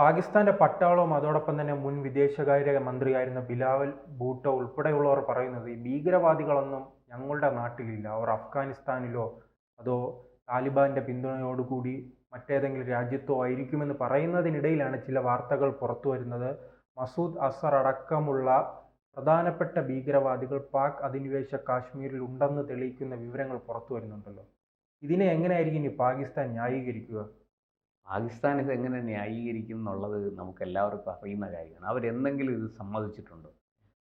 പാകിസ്ഥാന്റെ പട്ടാളവും അതോടൊപ്പം തന്നെ മുൻ വിദേശകാര്യ മന്ത്രിയായിരുന്ന ബിലാവൽ ഭൂട്ടോ ഉൾപ്പെടെയുള്ളവർ പറയുന്നത് ഈ ഭീകരവാദികളൊന്നും ഞങ്ങളുടെ നാട്ടിലില്ല. അവർ അഫ്ഗാനിസ്ഥാനിലോ അതോ താലിബാന്റെ പിന്തുണയോടുകൂടി മറ്റേതെങ്കിലും രാജ്യത്തോ ആയിരിക്കുമെന്ന് പറയുന്നതിനിടയിലാണ് ചില വാർത്തകൾ പുറത്തു വരുന്നത്. മസൂദ് അസർ അടക്കമുള്ള പ്രധാനപ്പെട്ട ഭീകരവാദികൾ പാക് അധിനിവേശ കാശ്മീരിൽ ഉണ്ടെന്ന് തെളിയിക്കുന്ന വിവരങ്ങൾ പുറത്തു വരുന്നുണ്ടല്ലോ. ഇതിനെ എങ്ങനെയായിരിക്കും ഇനി പാകിസ്ഥാൻ ന്യായീകരിക്കുക? പാകിസ്ഥാൻ ഇത് എങ്ങനെ ന്യായീകരിക്കും എന്നുള്ളത് നമുക്ക് എല്ലാവർക്കും അറിയുന്ന കാര്യമാണ്. അവരെന്തെങ്കിലും ഇത് സമ്മതിച്ചിട്ടുണ്ടോ?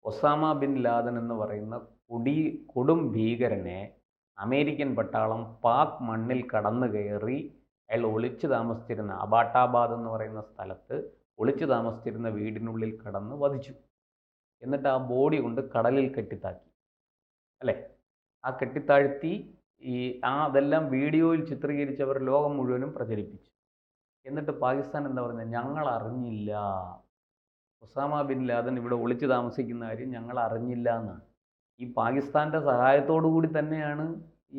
ഒസാമ ബിൻ ലാദൻ എന്ന് പറയുന്ന കൊടി കൊടും ഭീകരനെ അമേരിക്കൻ പട്ടാളം പാക് മണ്ണിൽ കടന്നു കയറി അയാൾ ഒളിച്ചു താമസിച്ചിരുന്ന അബാട്ടാബാദ് എന്ന് പറയുന്ന സ്ഥലത്ത് ഒളിച്ചു താമസിച്ചിരുന്ന വീടിനുള്ളിൽ കടന്ന് വധിച്ചു. എന്നിട്ട് ആ ബോഡി കൊണ്ട് കടലിൽ കെട്ടിത്താക്കി. അല്ലേ? ആ കെട്ടിത്താഴ്ത്തി ഈ ആ അതെല്ലാം വീഡിയോയിൽ ചിത്രീകരിച്ചവർ ലോകം മുഴുവനും പ്രചരിപ്പിച്ചു. എന്നിട്ട് പാകിസ്ഥാൻ എന്താ പറയുന്നത് ഞങ്ങൾ അറിഞ്ഞില്ല ഒസാമ ബിൻ ലാദൻ ഇവിടെ ഒളിച്ച് താമസിക്കുന്ന കാര്യം ഞങ്ങൾ അറിഞ്ഞില്ല എന്നാണ് ഈ പാകിസ്ഥാന്റെ സഹായത്തോടു കൂടി തന്നെയാണ്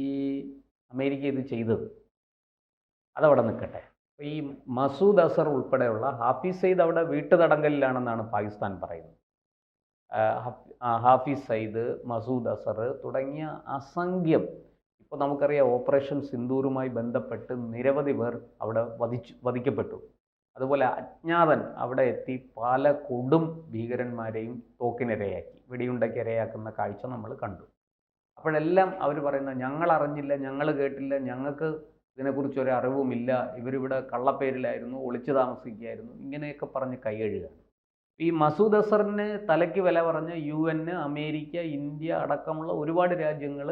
ഈ അമേരിക്ക ഇത് ചെയ്തത്. അതവിടെ നിൽക്കട്ടെ. ഈ മസൂദ് അസർ ഉൾപ്പെടെയുള്ള ഹാഫിസ് സയ്ദ് അവിടെ വീട്ടുതടങ്കലിലാണെന്നാണ് പാകിസ്ഥാൻ പറയുന്നത്. ഹാഫിസ് സയ്ദ് മസൂദ് അസർ തുടങ്ങിയ അസംഖ്യം ഇപ്പോൾ നമുക്കറിയാം ഓപ്പറേഷൻ സിന്ദൂറുമായി ബന്ധപ്പെട്ട് നിരവധി പേർ അവിടെ വധിച്ചു വധിക്കപ്പെട്ടു. അതുപോലെ അജ്ഞാതൻ അവിടെ എത്തി പല കൊടും ഭീകരന്മാരെയും തോക്കിനിരയാക്കി. വെടിയുണ്ടയ്ക്ക് ഇരയാക്കുന്ന കാഴ്ച നമ്മൾ കണ്ടു. അപ്പോഴെല്ലാം അവർ പറയുന്നത് ഞങ്ങൾ അറിഞ്ഞില്ല ഞങ്ങൾ കേട്ടില്ല ഞങ്ങൾക്ക് ഇതിനെക്കുറിച്ച് ഒരു അറിവുമില്ല. ഇവരിവിടെ കള്ളപ്പേരിലായിരുന്നു ഒളിച്ചു താമസിക്കുകയായിരുന്നു. ഇങ്ങനെയൊക്കെ പറഞ്ഞ് കൈയഴുകയാണ് ഈ മസൂദ് അസറിന് തലയ്ക്ക് വില പറഞ്ഞ് യു എൻ അമേരിക്ക ഇന്ത്യ അടക്കമുള്ള ഒരുപാട് രാജ്യങ്ങൾ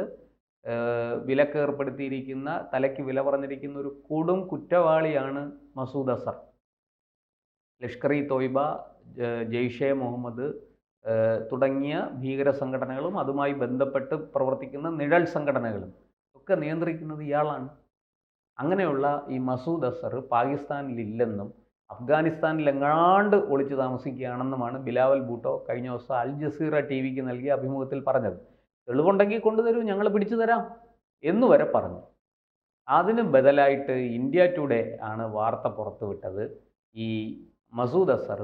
വിലക്ക് ഏർപ്പെടുത്തിയിരിക്കുന്ന തലയ്ക്ക് വില പറഞ്ഞിരിക്കുന്ന ഒരു കൊടും കുറ്റവാളിയാണ് മസൂദ് അസർ. ലഷ്കർ ഇ തോയ്ബ ജെയ്ഷെ മുഹമ്മദ് തുടങ്ങിയ ഭീകര സംഘടനകളും അതുമായി ബന്ധപ്പെട്ട് പ്രവർത്തിക്കുന്ന നിഴൽ സംഘടനകളും ഒക്കെ നിയന്ത്രിക്കുന്നത് ഇയാളാണ്. അങ്ങനെയുള്ള ഈ മസൂദ് അസർ പാകിസ്ഥാനിലില്ലെന്നും അഫ്ഗാനിസ്ഥാനിൽ എങ്ങാണ്ട് ഒളിച്ചു താമസിക്കുകയാണെന്നുമാണ് ബിലാവൽ ബൂട്ടോ കഴിഞ്ഞ ദിവസം അൽ ജസീറ ടി വിക്ക് നൽകിയ അഭിമുഖത്തിൽ പറഞ്ഞത്. തെളിവുണ്ടെങ്കിൽ കൊണ്ടുതരൂ ഞങ്ങൾ പിടിച്ചു തരാം എന്ന് വരെ പറഞ്ഞു. അതിന് ബദലായിട്ട് ഇന്ത്യ ടുഡേ ആണ് വാർത്ത പുറത്തുവിട്ടത് ഈ മസൂദ് അസർ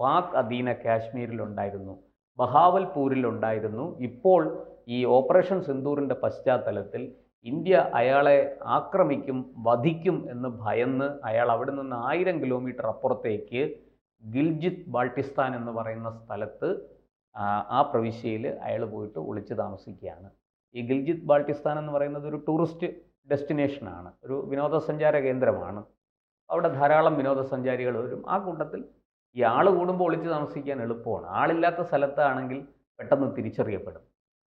പാക് അധീന കാശ്മീരിലുണ്ടായിരുന്നു ബഹാവൽപൂരിലുണ്ടായിരുന്നു ഇപ്പോൾ ഈ ഓപ്പറേഷൻ സിന്ദൂറിന്റെ പശ്ചാത്തലത്തിൽ ഇന്ത്യ അയാളെ ആക്രമിക്കും വധിക്കും എന്ന് ഭയന്ന് അയാൾ അവിടെ നിന്ന് ആയിരം കിലോമീറ്റർ അപ്പുറത്തേക്ക് ഗിൽജിത്ത് ബാൾട്ടിസ്ഥാൻ എന്ന് പറയുന്ന സ്ഥലത്ത് ആ, പ്രവിശ്യയിൽ അയാൾ പോയിട്ട് ഒളിച്ച് താമസിക്കുകയാണ്. ഈ ഗിൽജിത് ബാൾട്ടിസ്ഥാൻ എന്ന് പറയുന്നത് ഒരു ടൂറിസ്റ്റ് ഡെസ്റ്റിനേഷനാണ്. ഒരു വിനോദസഞ്ചാര കേന്ദ്രമാണ്. അവിടെ ധാരാളം വിനോദസഞ്ചാരികൾ വരും. ആ കൂട്ടത്തിൽ ഈ ആൾ കൂടുമ്പോൾ ഒളിച്ച് താമസിക്കാൻ എളുപ്പമാണ്. ആളില്ലാത്ത സ്ഥലത്താണെങ്കിൽ പെട്ടെന്ന് തിരിച്ചറിയപ്പെടും.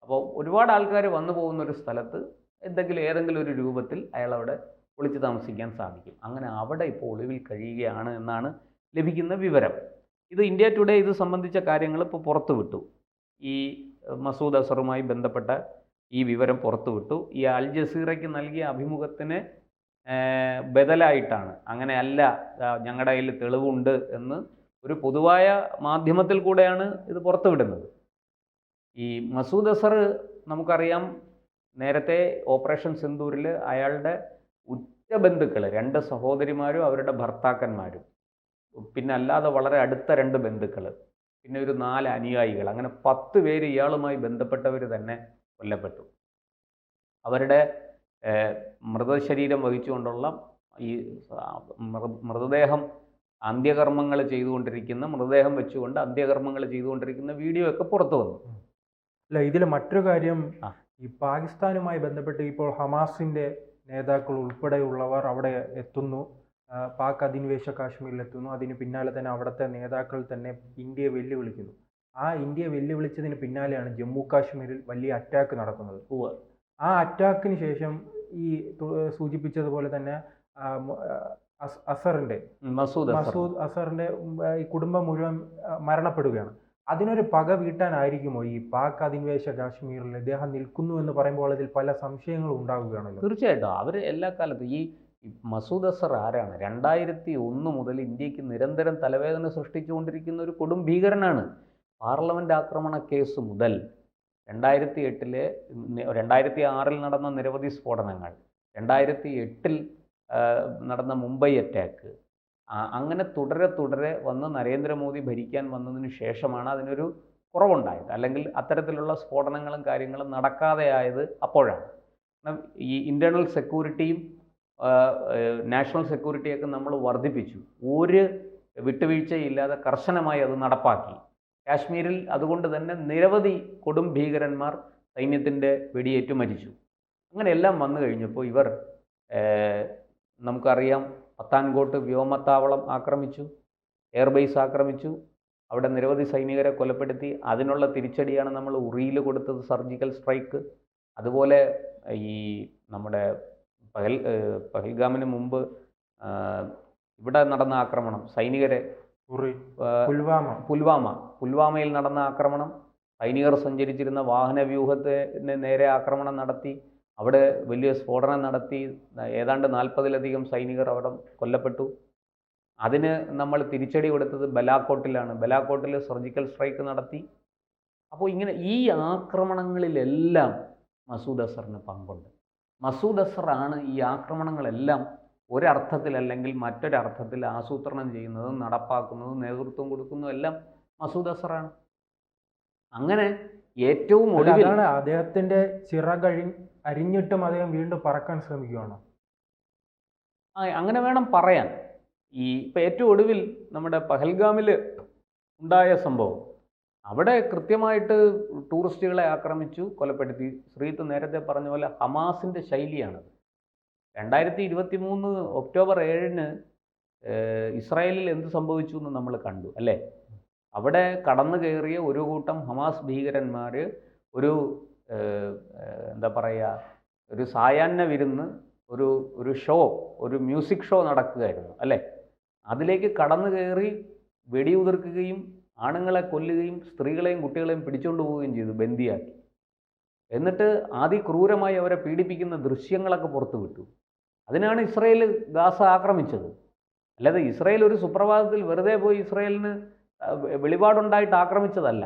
അപ്പോൾ ഒരുപാട് ആൾക്കാർ വന്നു പോകുന്ന ഒരു സ്ഥലത്ത് എന്തെങ്കിലും ഏതെങ്കിലും ഒരു രൂപത്തിൽ അയാൾ അവിടെ ഒളിച്ച് താമസിക്കാൻ സാധിക്കും. അങ്ങനെ അവിടെ ഇപ്പോൾ ഒളിവിൽ കഴിയുകയാണ് എന്നാണ് ലഭിക്കുന്ന വിവരം. ഇത് ഇന്ത്യ ടുഡേ ഇത് സംബന്ധിച്ച കാര്യങ്ങൾ ഇപ്പോൾ പുറത്തുവിട്ടു ഈ ഏഹ്, മസൂദ് അസറുമായി ബന്ധപ്പെട്ട ഈ വിവരം പുറത്തു വിട്ടു. ഈ അൽ ജസീറയ്ക്ക് നൽകിയ അഭിമുഖത്തിന് ബദലായിട്ടാണ്. അങ്ങനെയല്ല ഞങ്ങളുടെ കയ്യിൽ തെളിവുണ്ട് എന്ന് ഒരു പൊതുവായ മാധ്യമത്തിൽ കൂടെയാണ് ഇത് പുറത്തുവിടുന്നത് ഈ മസൂദ് അസർ നമുക്കറിയാം നേരത്തെ ഓപ്പറേഷൻ സിന്ദൂരിൽ അയാളുടെ ഉറ്റ ബന്ധുക്കൾ രണ്ട് സഹോദരിമാരും അവരുടെ ഭർത്താക്കന്മാരും. പിന്നെ അല്ലാതെ വളരെ അടുത്ത രണ്ട് ബന്ധുക്കൾ പിന്നെ ഒരു നാല് അനുയായികൾ അങ്ങനെ പത്ത് പേര് ഇയാളുമായി ബന്ധപ്പെട്ടവർ തന്നെ കൊല്ലപ്പെട്ടു. അവരുടെ മൃതശരീരം വഹിച്ചുകൊണ്ടുള്ള ഈ മൃതദേഹം അന്ത്യകർമ്മങ്ങൾ ചെയ്തുകൊണ്ടിരിക്കുന്ന മൃതദേഹം വെച്ചുകൊണ്ട് അന്ത്യകർമ്മങ്ങൾ ചെയ്തുകൊണ്ടിരിക്കുന്ന വീഡിയോ ഒക്കെ പുറത്തു വന്നു. അല്ല ഇതിൽ മറ്റൊരു കാര്യം ഈ പാകിസ്ഥാനുമായി ബന്ധപ്പെട്ട് ഇപ്പോൾ ഹമാസിന്റെ നേതാക്കൾ ഉൾപ്പെടെയുള്ളവർ അവിടെ എത്തുന്നു. പാക് അധിനിവേശ കാശ്മീരിൽ എത്തുന്നു. അതിന് പിന്നാലെ തന്നെ അവിടുത്തെ നേതാക്കൾ തന്നെ ഇന്ത്യയെ വെല്ലുവിളിക്കുന്നു. ആ ഇന്ത്യയെ വെല്ലുവിളിച്ചതിന് പിന്നാലെയാണ് ജമ്മു കാശ്മീരിൽ വലിയ അറ്റാക്ക് നടക്കുന്നത്. ആ അറ്റാക്കിന് ശേഷം ഈ സൂചിപ്പിച്ചതുപോലെ തന്നെ അസറിന്റെ മസൂദ് മസൂദ് അസറിന്റെ ഈ കുടുംബം മുഴുവൻ മരണപ്പെടുകയാണ്. അതിനൊരു പക വീട്ടാനായിരിക്കുമോ ഈ പാക് അധിനിവേശ കാശ്മീരിൽ? ഇദ്ദേഹം നിൽക്കുന്നു എന്ന് പറയുമ്പോൾ അതിൽ പല സംശയങ്ങളും ഉണ്ടാവുകയാണല്ലോ. തീർച്ചയായിട്ടും. അവർ എല്ലാ കാലത്തും ഈ മസൂദ് അസർ ആരാണ്? രണ്ടായിരത്തി ഒന്ന് മുതൽ ഇന്ത്യയ്ക്ക് നിരന്തരം തലവേദന സൃഷ്ടിച്ചുകൊണ്ടിരിക്കുന്ന ഒരു കൊടും ഭീകരനാണ്. പാർലമെന്റ് ആക്രമണ കേസ് മുതൽ രണ്ടായിരത്തി എട്ടിലെ രണ്ടായിരത്തി ആറിൽ നടന്ന നിരവധി സ്ഫോടനങ്ങൾ രണ്ടായിരത്തി എട്ടിൽ നടന്ന മുംബൈ അറ്റാക്ക് അങ്ങനെ തുടരെ തുടരെ വന്ന് നരേന്ദ്രമോദി ഭരിക്കാൻ വന്നതിന് ശേഷമാണ് അതിനൊരു കുറവുണ്ടായത്. അല്ലെങ്കിൽ അത്തരത്തിലുള്ള സ്ഫോടനങ്ങളും കാര്യങ്ങളും നടക്കാതെയായത് അപ്പോഴാണ്. ഈ ഇന്റേർണൽ സെക്യൂരിറ്റിയും നാഷണൽ സെക്യൂരിറ്റിയൊക്കെ നമ്മൾ വർദ്ധിപ്പിച്ചു. ഒരു വിട്ടുവീഴ്ചയില്ലാതെ കർശനമായി അത് നടപ്പാക്കി. കാശ്മീരിൽ അതുകൊണ്ട് തന്നെ നിരവധി കൊടും ഭീകരന്മാർ സൈന്യത്തിന്റെ വെടിയേറ്റു മരിച്ചു. അങ്ങനെയെല്ലാം വന്നു കഴിഞ്ഞപ്പോൾ ഇവർ നമുക്കറിയാം പത്താൻകോട്ട് വ്യോമത്താവളം ആക്രമിച്ചു എയർബേസ് ആക്രമിച്ചു അവിടെ നിരവധി സൈനികരെ കൊലപ്പെടുത്തി. അതിനുള്ള തിരിച്ചടിയാണ് നമ്മൾ ഉറിയിൽ കൊടുത്തത് സർജിക്കൽ സ്ട്രൈക്ക്. അതുപോലെ ഈ നമ്മുടെ പഹൽ പഹൽഗാമിന് മുമ്പ് ഇവിടെ നടന്ന ആക്രമണം സൈനികരെ പുൽവാമ. പുൽവാമ പുൽവാമയിൽ നടന്ന ആക്രമണം സൈനികർ സഞ്ചരിച്ചിരുന്ന വാഹന വ്യൂഹത്തിന് നേരെ ആക്രമണം നടത്തി അവിടെ വലിയ സ്ഫോടനം നടത്തി ഏതാണ്ട് നാൽപ്പതിലധികം സൈനികർ അവിടെ കൊല്ലപ്പെട്ടു. അതിന് നമ്മൾ തിരിച്ചടി കൊടുത്തത് ബലാക്കോട്ടിലാണ്. ബലാക്കോട്ടിൽ സർജിക്കൽ സ്ട്രൈക്ക് നടത്തി. അപ്പോൾ ഇങ്ങനെ ഈ ആക്രമണങ്ങളിലെല്ലാം മസൂദ് അസറിന് പങ്കുണ്ട്. മസൂദ് അസറാണ് ഈ ആക്രമണങ്ങളെല്ലാം ഒരർത്ഥത്തിൽ അല്ലെങ്കിൽ മറ്റൊരർത്ഥത്തിൽ ആസൂത്രണം ചെയ്യുന്നതും നടപ്പാക്കുന്നതും നേതൃത്വം കൊടുക്കുന്നതും എല്ലാം മസൂദ് അസറാണ് അങ്ങനെ ഏറ്റവും ഒടുവിൽ അദ്ദേഹത്തിന്റെ ചിറകഴി അരിഞ്ഞിട്ടും അദ്ദേഹം വീണ്ടും പറക്കാൻ ശ്രമിക്കുകയാണ്? ആ അങ്ങനെ വേണം പറയാൻ. ഈ ഇപ്പം ഏറ്റവും ഒടുവിൽ നമ്മുടെ പഹൽഗാമിൽ ഉണ്ടായ സംഭവം. അവിടെ കൃത്യമായിട്ട് ടൂറിസ്റ്റുകളെ ആക്രമിച്ചു കൊലപ്പെടുത്തി. ശ്രീത്ത് നേരത്തെ പറഞ്ഞ പോലെ ഹമാസിന്റെ ശൈലിയാണത്. രണ്ടായിരത്തി ഇരുപത്തി മൂന്ന് ഒക്ടോബർ ഏഴിന് ഇസ്രായേലിൽ എന്ത് സംഭവിച്ചു എന്ന് നമ്മൾ കണ്ടു അല്ലേ? അവിടെ കടന്നു കയറിയ ഒരു കൂട്ടം ഹമാസ് ഭീകരന്മാർ ഒരു എന്താ പറയുക ഒരു സായാഹ്ന വിരുന്ന് ഒരു ഒരു ഷോ ഒരു മ്യൂസിക് ഷോ നടക്കുകയായിരുന്നു അല്ലേ? അതിലേക്ക് കടന്നു കയറി വെടിയുതിർക്കുകയും ആണുങ്ങളെ കൊല്ലുകയും സ്ത്രീകളെയും കുട്ടികളെയും പിടിച്ചുകൊണ്ട് പോവുകയും ചെയ്തു ബന്ദിയാക്കി. എന്നിട്ട് അതിക്രൂരമായി അവരെ പീഡിപ്പിക്കുന്ന ദൃശ്യങ്ങളൊക്കെ പുറത്തുവിട്ടു അതിനാണ് ഇസ്രയേൽ ഗാസ ആക്രമിച്ചത്. അല്ലാതെ ഇസ്രയേൽ ഒരു സുപ്രഭാതത്തിൽ വെറുതെ പോയി ഇസ്രയേലിന് വെളിപാടുണ്ടായിട്ട് ആക്രമിച്ചതല്ല.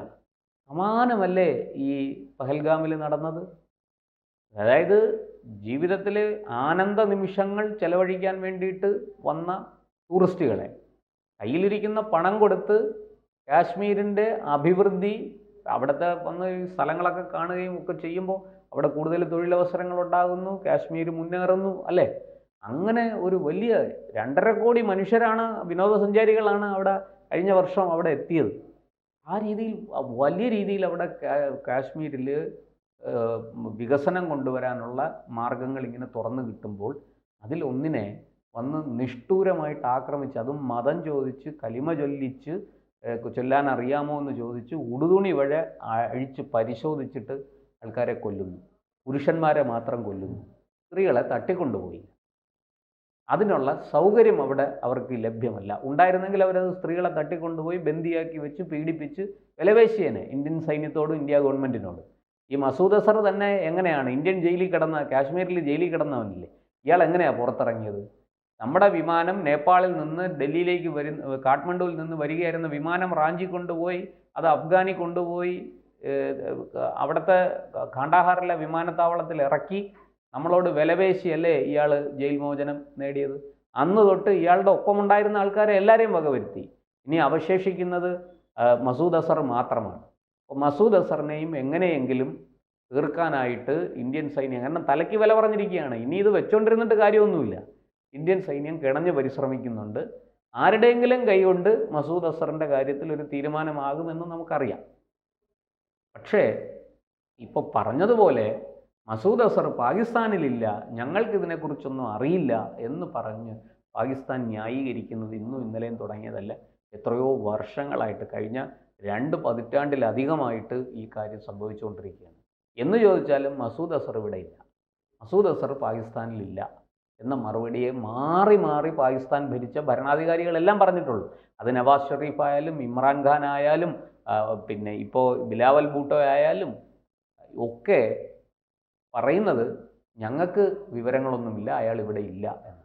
സമാനമല്ലേ ഈ പഹൽഗാമിൽ നടന്നത്? അതായത് ജീവിതത്തിൽ ആനന്ദ നിമിഷങ്ങൾ ചെലവഴിക്കാൻ വേണ്ടിയിട്ട് വന്ന ടൂറിസ്റ്റുകളെ. കയ്യിലിരിക്കുന്ന പണം കൊടുത്ത് കാശ്മീരിന്റെ അഭിവൃദ്ധി അവിടുത്തെ വന്ന് സ്ഥലങ്ങളൊക്കെ കാണുകയും ഒക്കെ ചെയ്യുമ്പോൾ അവിടെ കൂടുതൽ തൊഴിലവസരങ്ങൾ ഉണ്ടാകുന്നു കാശ്മീർ മുന്നേറുന്നു അല്ലേ? അങ്ങനെ ഒരു വലിയ രണ്ടര കോടി മനുഷ്യരാണ് വിനോദസഞ്ചാരികളാണ് അവിടെ കഴിഞ്ഞ വർഷം അവിടെ എത്തിയത്. ആ രീതിയിൽ വലിയ രീതിയിൽ അവിടെ കാശ്മീരിൽ വികസനം കൊണ്ടുവരാനുള്ള മാർഗങ്ങൾ ഇങ്ങനെ തുറന്നു കിട്ടുമ്പോൾ അതിൽ ഒന്നിനെ വന്ന് നിഷ്ഠൂരമായിട്ട് ആക്രമിച്ച് അതും മതം ചോദിച്ച് കലിമ ചൊല്ലിച്ച് ചൊല്ലാൻ അറിയാമോ എന്ന് ചോദിച്ച് ഉടുതുണി വഴി അഴിച്ച് പരിശോധിച്ചിട്ട് ആൾക്കാരെ കൊല്ലുന്നു. പുരുഷന്മാരെ മാത്രം കൊല്ലുന്നു. സ്ത്രീകളെ തട്ടിക്കൊണ്ടുപോയി. അതിനുള്ള സൗകര്യം അവിടെ അവർക്ക് ലഭ്യമല്ല. ഉണ്ടായിരുന്നെങ്കിൽ അവരത് സ്ത്രീകളെ തട്ടിക്കൊണ്ടുപോയി ബന്ദിയാക്കി വെച്ച് പീഡിപ്പിച്ച് വിലവേശിയേനെ ഇന്ത്യൻ സൈന്യത്തോടും ഇന്ത്യ ഗവൺമെന്റിനോട് ഈ മസൂദ് അസർ തന്നെ എങ്ങനെയാണ്? ഇന്ത്യൻ ജയിലിൽ കിടന്ന കാശ്മീരിൽ ജയിലിൽ കിടന്നവനില്ലേ? ഇയാൾ എങ്ങനെയാണ് പുറത്തിറങ്ങിയത്? നമ്മുടെ വിമാനം നേപ്പാളിൽ നിന്ന് ഡൽഹിയിലേക്ക് വരുന്ന കാഠ്മണ്ഡുവിൽ നിന്ന് വരികയായിരുന്ന വിമാനം റാഞ്ചി കൊണ്ടുപോയി അത് അഫ്ഗാനി കൊണ്ടുപോയി അവിടുത്തെ കാണ്ടാഹാറിലെ വിമാനത്താവളത്തിൽ ഇറക്കി. നമ്മളോട് വിലപേശിയല്ലേ ഇയാൾ ജയിൽ മോചനം നേടിയത്? അന്ന് തൊട്ട് ഇയാളുടെ ഒപ്പമുണ്ടായിരുന്ന ആൾക്കാരെ എല്ലാവരെയും വകവരുത്തി. ഇനി അവശേഷിക്കുന്നത് മസൂദ് അസർ മാത്രമാണ്. അപ്പോൾ മസൂദ് അസറിനെയും എങ്ങനെയെങ്കിലും തീർക്കാനായിട്ട് ഇന്ത്യൻ സൈന്യം കാരണം തലയ്ക്ക് വില പറഞ്ഞിരിക്കുകയാണ്. ഇനി ഇത് വെച്ചോണ്ടിരുന്നിട്ട് കാര്യമൊന്നുമില്ല. ഇന്ത്യൻ സൈന്യം കിണഞ്ഞ് പരിശ്രമിക്കുന്നുണ്ട്. ആരുടെയെങ്കിലും കൈകൊണ്ട് മസൂദ് അസറിന്റെ കാര്യത്തിൽ ഒരു തീരുമാനമാകുമെന്ന് നമുക്കറിയാം. പക്ഷേ ഇപ്പോൾ പറഞ്ഞതുപോലെ മസൂദ് അസർ പാകിസ്ഥാനിലില്ല ഞങ്ങൾക്കിതിനെക്കുറിച്ചൊന്നും അറിയില്ല എന്ന് പറഞ്ഞ് പാകിസ്ഥാൻ ന്യായീകരിക്കുന്നത് ഇന്നും ഇന്നലെയും തുടങ്ങിയതല്ല. എത്രയോ വർഷങ്ങളായിട്ട് കഴിഞ്ഞ രണ്ട് പതിറ്റാണ്ടിലധികമായിട്ട് ഈ കാര്യം സംഭവിച്ചുകൊണ്ടിരിക്കുകയാണ്. എന്ന് ചോദിച്ചാലും മസൂദ് അസർ ഇല്ല. മസൂദ് അസർ പാകിസ്ഥാനിലില്ല. എന്ന മറുപടിയെ മാറി മാറി പാകിസ്ഥാൻ ഭരിച്ച ഭരണാധികാരികളെല്ലാം പറഞ്ഞിട്ടുള്ളൂ. അത് നവാസ് ഷെറീഫ് ആയാലും ഇമ്രാൻഖാൻ ആയാലും പിന്നെ ഇപ്പോൾ ബിലാവൽ ഭൂട്ടോ ആയാലും ഒക്കെ പറയുന്നത് ഞങ്ങൾക്ക് വിവരങ്ങളൊന്നുമില്ല അയാൾ ഇവിടെ ഇല്ല എന്ന്.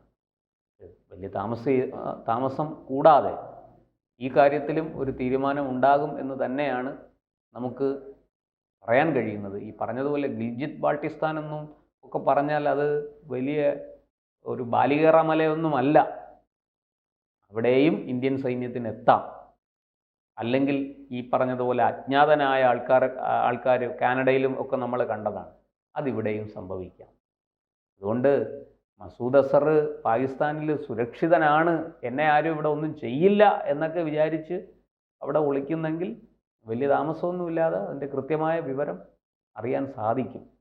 വലിയ താമസ താമസം കൂടാതെ ഈ കാര്യത്തിലും ഒരു തീരുമാനം ഉണ്ടാകും എന്ന് തന്നെയാണ് നമുക്ക് പറയാൻ കഴിയുന്നത്. ഈ പറഞ്ഞതുപോലെ ഗിൽജിത് ബാൾട്ടിസ്ഥാൻ എന്നും ഒക്കെ പറഞ്ഞാൽ അത് വലിയ ഒരു ബാലികേറ മലയൊന്നുമല്ല അവിടെയും ഇന്ത്യൻ സൈന്യത്തിന് എത്താം. അല്ലെങ്കിൽ ഈ പറഞ്ഞതുപോലെ അജ്ഞാതനായ ആൾക്കാർ ആൾക്കാർ കാനഡയിലും ഒക്കെ നമ്മൾ കണ്ടതാണ്. അതിവിടെയും സംഭവിക്കാം. അതുകൊണ്ട് മസൂദ് അസർ പാകിസ്ഥാനിൽ സുരക്ഷിതനാണ്. എന്നെ ആരും ഇവിടെ ഒന്നും ചെയ്യില്ല എന്നൊക്കെ വിചാരിച്ച് അവിടെ ഒളിക്കുന്നെങ്കിൽ വലിയ താമസമൊന്നുമില്ലാതെ അതിന്റെ കൃത്യമായ വിവരം അറിയാൻ സാധിക്കും.